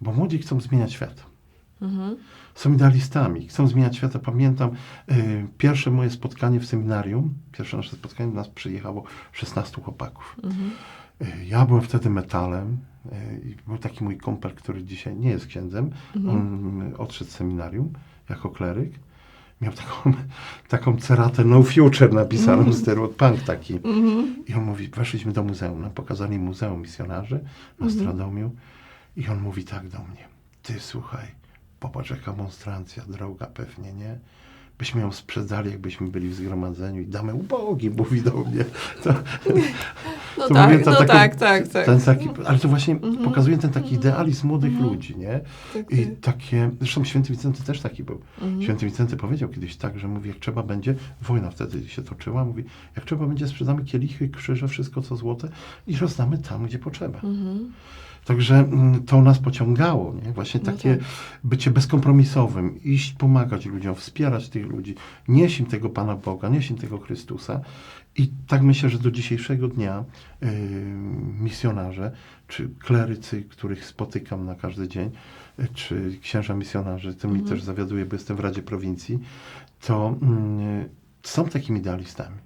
bo młodzi chcą zmieniać świat. Mhm. Są idealistami, chcą zmieniać świat. Ja Pamiętam y, pierwsze moje spotkanie w seminarium, pierwsze nasze spotkanie, do nas przyjechało 16 chłopaków. Mhm. Y, Ja byłem wtedy metalem. y, i Był taki mój kumpel, który dzisiaj nie jest księdzem. Mhm. On odszedł z seminarium jako kleryk. Miał taką, taką ceratę No Future napisaną Mhm. z punk taki. Mhm. I on mówi, weszliśmy do muzeum, nam pokazali Muzeum Misjonarzy na Mhm. Stradomiu. I on mówi tak do mnie, ty słuchaj, popatrz jaka monstrancja, droga pewnie, nie? Byśmy ją sprzedali, jakbyśmy byli w zgromadzeniu i damy ubogi, mówi do mnie. To, No to tak, pamiętam no taką- tak, tak, tak. ten taki, ale to właśnie Mhm. pokazuje ten taki idealizm młodych Mhm. ludzi, nie? Tak, I tak. takie, zresztą święty Wicenty też taki był. Mhm. Święty Wicenty powiedział kiedyś tak, że mówi, jak trzeba będzie, wojna wtedy się toczyła, mówi, jak trzeba będzie, sprzedamy kielichy, krzyże, wszystko co złote i rozdamy tam, gdzie potrzeba. Także mm, to nas pociągało, nie? Właśnie No takie tak. bycie bezkompromisowym, iść pomagać ludziom, wspierać tych ludzi, nieść im tego Pana Boga, nieść im tego Chrystusa. I tak myślę, że do dzisiejszego dnia yy, misjonarze, czy klerycy, których spotykam na każdy dzień, yy, czy księża misjonarze, tymi Mhm. też zawiaduję, bo jestem w Radzie Prowincji, to mm, są takimi idealistami.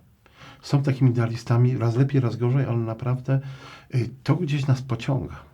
Są takimi idealistami, raz lepiej, raz gorzej, ale naprawdę y, to gdzieś nas pociąga.